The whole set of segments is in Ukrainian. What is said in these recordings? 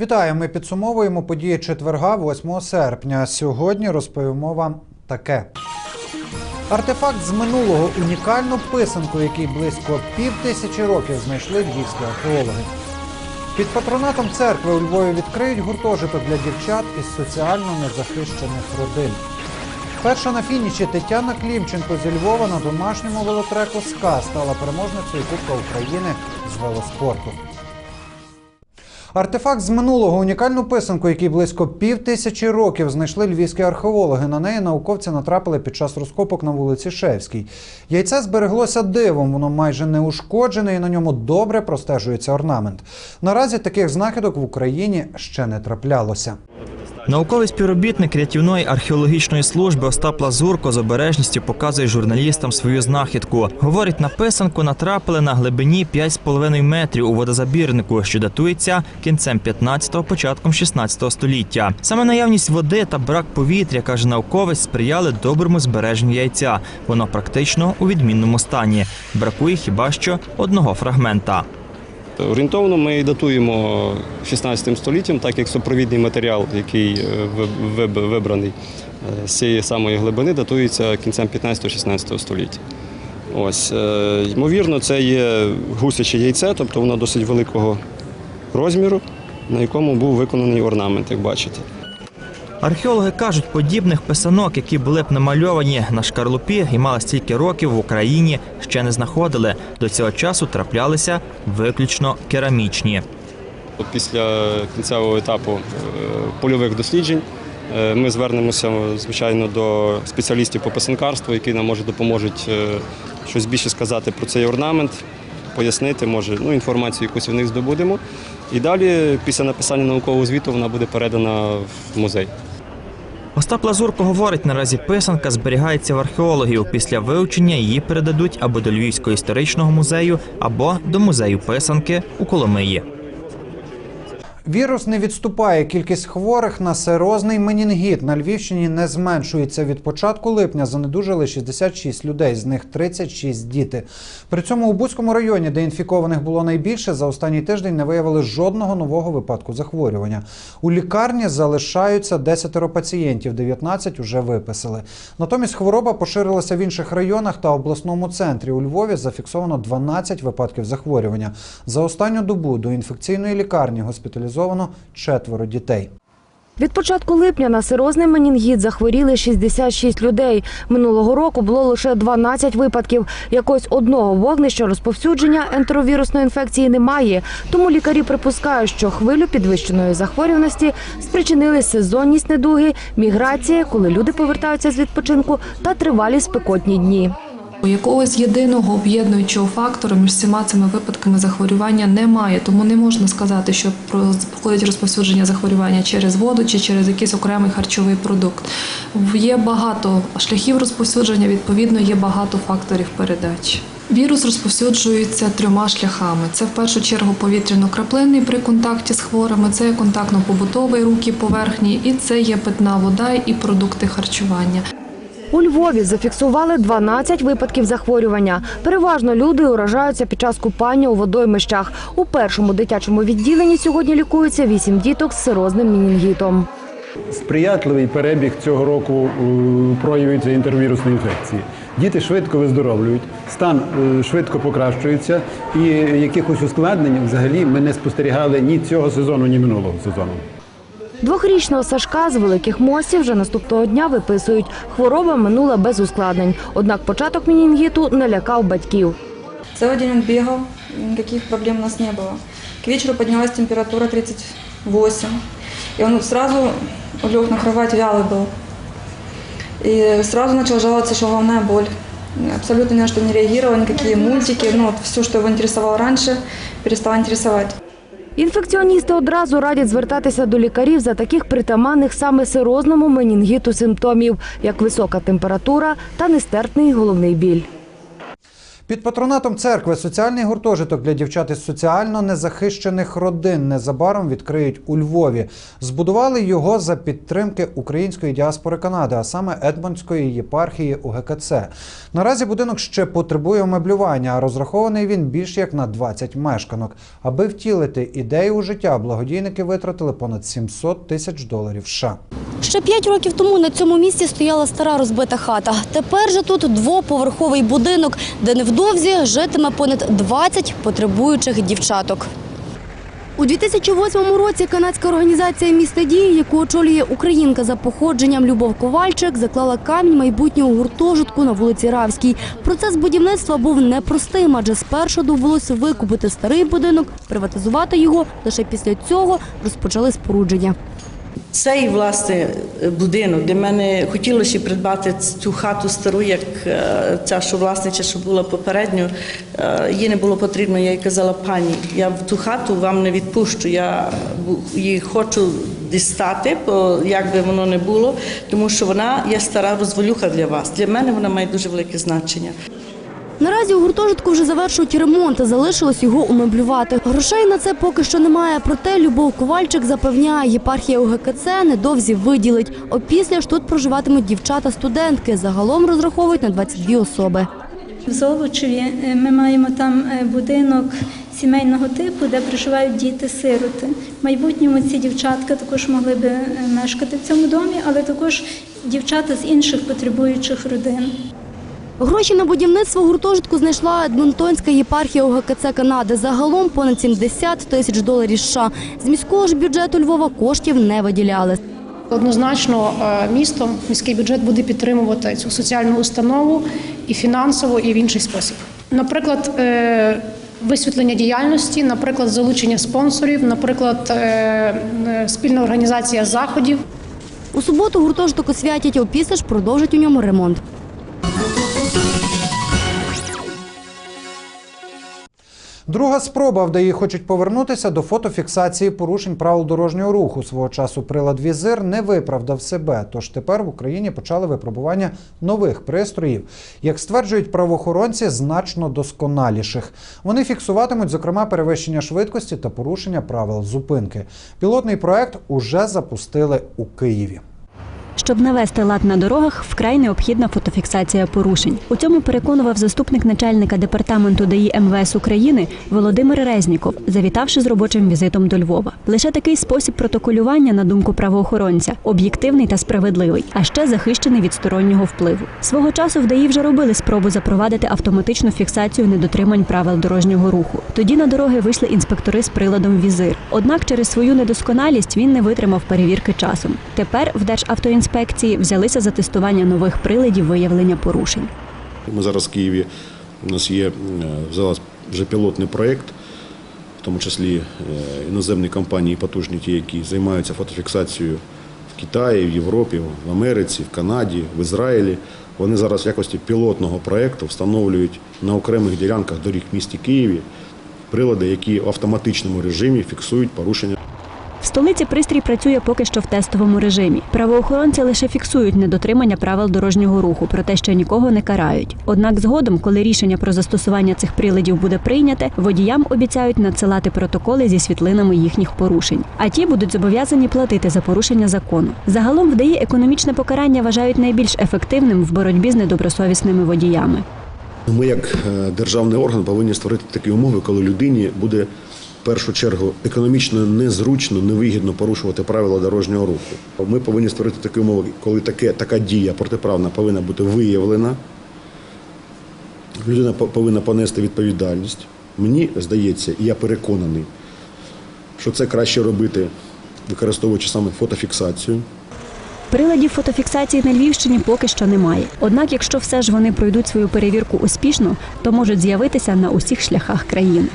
Вітаю! Ми підсумовуємо події четверга, 8 серпня. Сьогодні розповімо вам таке. Артефакт з минулого унікальну писанку, який близько пів тисячі років знайшли львівські археологи. Під патронатом церкви у Львові відкриють гуртожиток для дівчат із соціально незахищених родин. Перша на фініші Тетяна Клімченко зі Львова на домашньому велотреку СКА стала переможницею Кубка України з велоспорту. Артефакт з минулого унікальну писанку, який близько пів тисячі років знайшли львівські археологи. На неї науковці натрапили під час розкопок на вулиці Шевській. Яйце збереглося дивом, воно майже не ушкоджене і на ньому добре простежується орнамент. Наразі таких знахідок в Україні ще не траплялося. Науковий співробітник рятівної археологічної служби Остап Лазурко з обережністю показує журналістам свою знахідку. Говорить, на писанку натрапили на глибині 5,5 метрів у водозабірнику, що датується кінцем 15-го, початком 16 століття. Саме наявність води та брак повітря, каже науковець, сприяли доброму збереженню яйця. Воно практично у відмінному стані. Бракує хіба що одного фрагмента. Орієнтовно ми датуємо 16 століттям, так як супровідний матеріал, який е, ви- ви- вибраний е, з цієї самої глибини, датується кінцем 15-16 століття. Ось, е, ймовірно, це є гусяче яйце, тобто воно досить великого розміру, на якому був виконаний орнамент, як бачите. Археологи кажуть, подібних писанок, які були б намальовані на шкарлупі і мали стільки років в Україні, ще не знаходили. До цього часу траплялися виключно керамічні. Після кінцевого етапу е, польових досліджень е, ми звернемося, звичайно, до спеціалістів по писанкарству, які нам може допоможуть е, щось більше сказати про цей орнамент, пояснити, може, ну, інформацію якусь в них здобудемо. І далі, після написання наукового звіту, вона буде передана в музей. Остап Лазурко говорить, наразі писанка зберігається в археологів. Після вивчення її передадуть або до Львівського історичного музею, або до музею писанки у Коломиї. Вірус не відступає. Кількість хворих на серозний менінгіт на Львівщині не зменшується. Від початку липня занедужили 66 людей, з них 36 діти. При цьому у Буцькому районі, де інфікованих було найбільше, за останній тиждень не виявили жодного нового випадку захворювання. У лікарні залишаються 10 пацієнтів, 19 уже виписали. Натомість хвороба поширилася в інших районах та обласному центрі. У Львові зафіксовано 12 випадків захворювання. За останню добу до інфекційної лікарні госпіталізовано четверо дітей. Від початку липня на сирозний менінгіт захворіли 66 людей. Минулого року було лише 12 випадків. Якось одного вогнища розповсюдження ентеровірусної інфекції немає. Тому лікарі припускають, що хвилю підвищеної захворюваності спричинили сезонність недуги, міграція, коли люди повертаються з відпочинку, та тривалі спекотні дні. Якогось єдиного об'єднуючого фактору між всіма цими випадками захворювання немає, тому не можна сказати, що проходить розповсюдження захворювання через воду чи через якийсь окремий харчовий продукт. Є багато шляхів розповсюдження, відповідно, є багато факторів передачі. Вірус розповсюджується трьома шляхами: це в першу чергу повітряно-краплинний при контакті з хворими, це є контактно-побутовий руки поверхні, і це є питна вода і продукти харчування. У Львові зафіксували 12 випадків захворювання. Переважно люди уражаються під час купання у водоймищах. У першому дитячому відділенні сьогодні лікуються 8 діток з сирозним мінінгітом. Сприятливий перебіг цього року е, проявиться інтервірусної інфекції. Діти швидко виздоровлюють, стан е, швидко покращується, і якихось ускладнень взагалі ми не спостерігали ні цього сезону, ні минулого сезону. Двохрічного Сашка з великих мостів вже наступного дня виписують. Хвороба минула без ускладнень. Однак початок мінінгіту не лякав батьків. Целый день он бегал, никаких проблем у нас не было. К вечеру поднялась температура 38, и он сразу лег на кровать, вялый был. И сразу начал жаловаться, что головная боль. Абсолютно ни на что не реагировал, никакие мультики, ну, вот все, что его интересовало раньше, перестало интересовать. Інфекціоністи одразу радять звертатися до лікарів за таких притаманних саме сирозному менінгіту симптомів, як висока температура та нестерпний головний біль. Під патронатом церкви соціальний гуртожиток для дівчат із соціально незахищених родин незабаром відкриють у Львові. Збудували його за підтримки української діаспори Канади, а саме Едмонтської єпархії УГКЦ. Наразі будинок ще потребує умеблювання, а розрахований він більш як на 20 мешканок. Аби втілити ідею у життя, благодійники витратили понад 700 тисяч доларів США. Ще п'ять років тому на цьому місці стояла стара розбита хата. Тепер же тут двоповерховий будинок, де невдовзі житиме понад 20 потребуючих дівчаток. У 2008 році канадська організація міста дії, яку очолює українка за походженням Любов Ковальчик, заклала камінь майбутнього гуртожитку на вулиці Равській. Процес будівництва був непростим, адже спершу довелося викупити старий будинок, приватизувати його. Лише після цього розпочали спорудження. Цей власне будинок, де мене хотілося придбати цю хату стару, як е, ця, що власниця, що була попередньо, е, їй не було потрібно. Я їй казала, пані, я в ту хату вам не відпущу. Я її хочу дістати, бо як би воно не було, тому що вона є стара розвалюха для вас. Для мене вона має дуже велике значення. Наразі у гуртожитку вже завершують ремонт, залишилось його умеблювати. Грошей на це поки що немає. Проте Любов Ковальчик запевняє, єпархія УГКЦ недовзі виділить. Опісля ж тут проживатимуть дівчата-студентки. Загалом розраховують на 22 особи. В Золочеві е, ми маємо там е, будинок сімейного типу, де проживають діти-сироти. В майбутньому ці дівчатка також могли би е, мешкати в цьому домі, але також дівчата з інших потребуючих родин. Гроші на будівництво гуртожитку знайшла Едмонтонська єпархія УГКЦ Канади. Загалом понад 70 тисяч доларів США. З міського ж бюджету Львова коштів не виділяли. Однозначно, е, місто, міський бюджет буде підтримувати цю соціальну установу і фінансово, і в інший спосіб. Наприклад, е, висвітлення діяльності, наприклад, залучення спонсорів, наприклад, е, спільна організація заходів. У суботу гуртожиток освятять, а опісля ж продовжать у ньому ремонт. Друга спроба, в ДАІ хочуть повернутися до фотофіксації порушень правил дорожнього руху. Свого часу прилад візир не виправдав себе. Тож тепер в Україні почали випробування нових пристроїв, як стверджують правоохоронці, значно досконаліших. Вони фіксуватимуть, зокрема, перевищення швидкості та порушення правил зупинки. Пілотний проект уже запустили у Києві. Щоб навести лад на дорогах, вкрай необхідна фотофіксація порушень. У цьому переконував заступник начальника департаменту ДАІ МВС України Володимир Резніков, завітавши з робочим візитом до Львова. Лише такий спосіб протоколювання, на думку правоохоронця, об'єктивний та справедливий, а ще захищений від стороннього впливу. Свого часу в ДАІ вже робили спробу запровадити автоматичну фіксацію недотримань правил дорожнього руху. Тоді на дороги вийшли інспектори з приладом візир. Однак через свою недосконалість він не витримав перевірки часом. Тепер в Державтоінспекції взялися за тестування нових приладів виявлення порушень. Ми зараз в Києві. У нас є е, вже пілотний проєкт, в тому числі е, іноземні компанії потужні, ті, які займаються фотофіксацією в Китаї, в Європі, в Америці, в Канаді, в Ізраїлі. Вони зараз в якості пілотного проєкту встановлюють на окремих ділянках доріг в місті Києві прилади, які в автоматичному режимі фіксують порушення. В столиці пристрій працює поки що в тестовому режимі. Правоохоронці лише фіксують недотримання правил дорожнього руху, проте ще нікого не карають. Однак згодом, коли рішення про застосування цих приладів буде прийняте, водіям обіцяють надсилати протоколи зі світлинами їхніх порушень. А ті будуть зобов'язані платити за порушення закону. Загалом в ДАІ економічне покарання вважають найбільш ефективним в боротьбі з недобросовісними водіями. Ми, як е, державний орган, повинні створити такі умови, коли людині буде першу чергу економічно незручно, невигідно порушувати правила дорожнього руху. Ми повинні створити такі умови, коли таке, така дія протиправна повинна бути виявлена. Людина по- повинна понести відповідальність. Мені здається, і я переконаний, що це краще робити, використовуючи саме фотофіксацію. Приладів фотофіксації на Львівщині поки що немає. Однак, якщо все ж вони пройдуть свою перевірку успішно, то можуть з'явитися на усіх шляхах країни.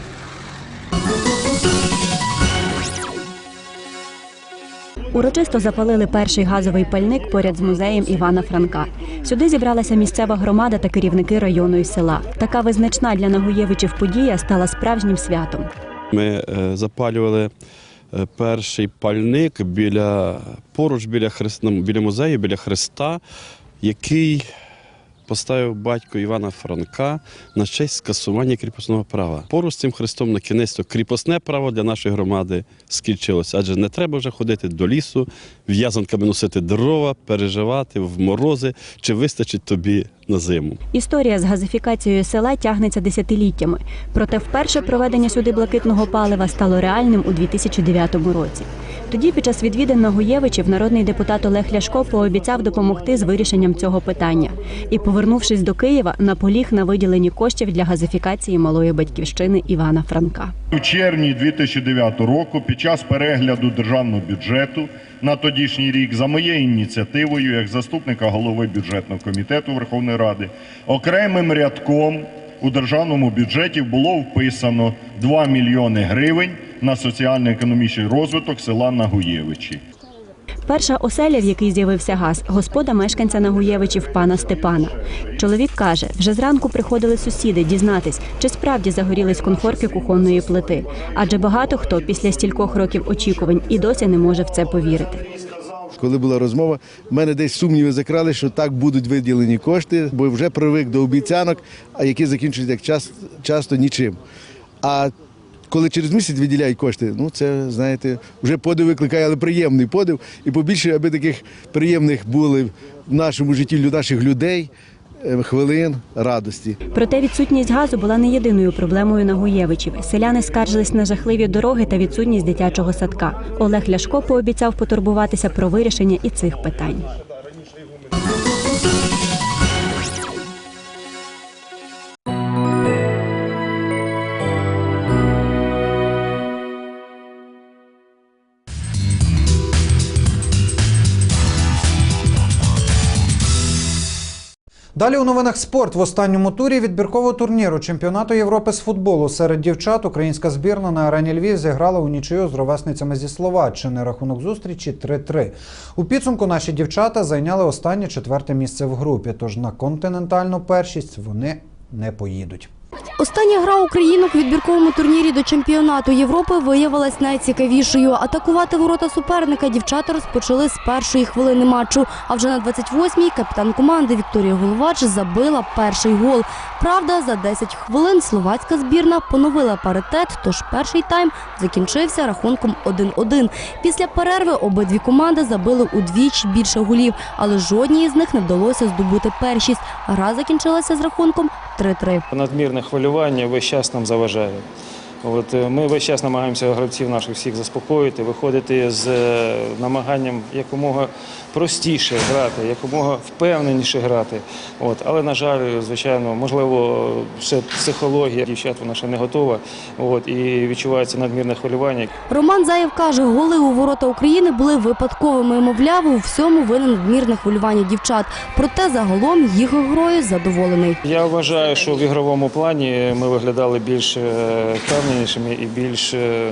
Урочисто запалили перший газовий пальник поряд з музеєм Івана Франка. Сюди зібралася місцева громада та керівники району і села. Така визначна для Нагуєвичів подія стала справжнім святом. Ми е, запалювали е, перший пальник біля поруч біля хрест, біля музею, біля хреста, який поставив батько Івана Франка на честь скасування кріпосного права. Поруч з цим хрестом на кінець кріпосне право для нашої громади скінчилося, адже не треба вже ходити до лісу, в'язанками носити дрова, переживати в морози, чи вистачить тобі на зиму. Історія з газифікацією села тягнеться десятиліттями. Проте вперше проведення сюди блакитного палива стало реальним у 2009 році. Тоді, під час відвідин Нагуєвичів, народний депутат Олег Ляшко пообіцяв допомогти з вирішенням цього питання. І, повернувшись до Києва, наполіг на виділенні коштів для газифікації малої батьківщини Івана Франка. У червні 2009 року під час перегляду державного бюджету на тодішній рік за моєю ініціативою, як заступника голови бюджетного комітету Верховної Ради, окремим рядком у державному бюджеті було вписано 2 мільйони гривень на соціально-економічний розвиток села Нагуєвичі. Перша оселя, в якій з'явився газ, господа мешканця Нагуєвичів пана Степана. Чоловік каже, вже зранку приходили сусіди дізнатись, чи справді загорілись конфорки кухонної плити. Адже багато хто після стількох років очікувань і досі не може в це повірити. Коли була розмова, в мене десь сумніви закрали, що так будуть виділені кошти, бо вже привик до обіцянок, а які закінчуються як час, часто нічим. А коли через місяць виділяють кошти, ну це знаєте, вже подив викликає, але приємний подив. І побільше, аби таких приємних були в нашому житті наших людей хвилин радості. Проте відсутність газу була не єдиною проблемою Нагуєвичів. Селяни скаржились на жахливі дороги та відсутність дитячого садка. Олег Ляшко пообіцяв потурбуватися про вирішення і цих питань. Далі у новинах спорт в останньому турі відбіркового турніру чемпіонату Європи з футболу серед дівчат українська збірна на арені Львів зіграла у нічию з ровесницями зі Словаччини. Рахунок зустрічі 3-3. У підсумку наші дівчата зайняли останнє четверте місце в групі. Тож на континентальну першість вони не поїдуть. Остання гра українок у відбірковому турнірі до чемпіонату Європи виявилась найцікавішою. Атакувати ворота суперника дівчата розпочали з першої хвилини матчу. А вже на 28-й капітан команди Вікторія Головач забила перший гол. Правда, за 10 хвилин словацька збірна поновила паритет, тож перший тайм закінчився рахунком 1-1. Після перерви обидві команди забили удвічі більше голів, але жодній із них не вдалося здобути першість. Гра закінчилася з рахунком 3-3. Надмірне хвилювання весь час нам заважає. От, е, ми весь час намагаємося гравців наших всіх заспокоїти, виходити з е, намаганням якомога простіше грати, якомога впевненіше грати. От, але, на жаль, звичайно, можливо, ще психологія дівчат вона ще не готова. От, і відчувається надмірне хвилювання. Роман Заєв каже, голи у ворота України були випадковими. Мовляв, у всьому винен надмірне хвилювання дівчат. Проте загалом їх грою задоволений. Я вважаю, що в ігровому плані ми виглядали більш е, впевненішими і більш е,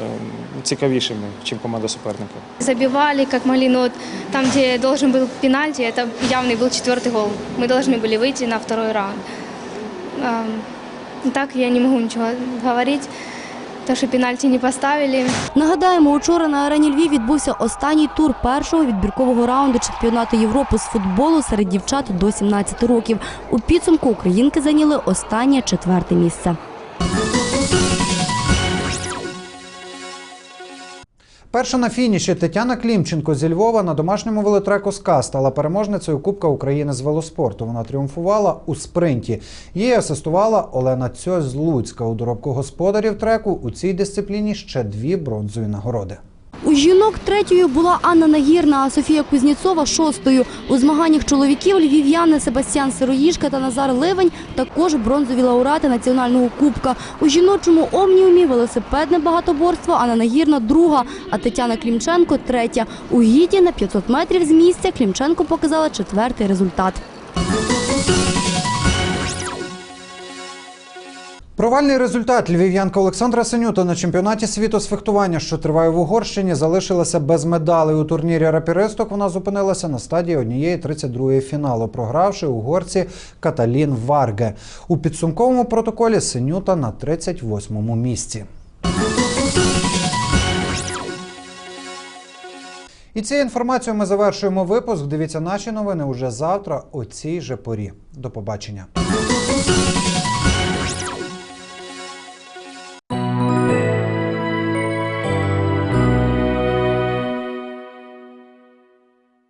цікавішими, ніж команда суперника. Забивали как могли, но вот там, где должен был пенальти, это явный был четвертый гол. Мы должны были выйти на второй раунд. Ам, Так я не могу ничего говорить, то, что пенальти не поставили. Нагадаємо, учора на арені Львів відбувся останній тур першого відбіркового раунду чемпіонату Європи з футболу серед дівчат до 17 років. У підсумку українки зайняли останнє четверте місце. Перша на фініші Тетяна Клімченко зі Львова на домашньому велотреку СКА стала переможницею Кубка України з велоспорту. Вона тріумфувала у спринті. Її асистувала Олена Цьось з Луцька. У доробку господарів треку у цій дисципліні ще дві бронзові нагороди. У жінок третьою була Анна Нагірна, а Софія Кузнєцова шостою. У змаганнях чоловіків львів'яни Себастьян Сироїшка та Назар Ливень також бронзові лауреати національного кубка. У жіночому омніумі велосипедне багатоборство Анна Нагірна друга, а Тетяна Клімченко третя. У гіті на 500 метрів з місця Клімченко показала четвертий результат. Провальний результат львів'янка Олександра Синюта на чемпіонаті світу з фехтування, що триває в Угорщині, залишилася без медалей. У турнірі рапіристок вона зупинилася на стадії однієї 32-ї фіналу, програвши угорці Каталін Варге. У підсумковому протоколі Синюта на 38-му місці. І цією інформацією ми завершуємо випуск. Дивіться наші новини уже завтра о цій же порі. До побачення.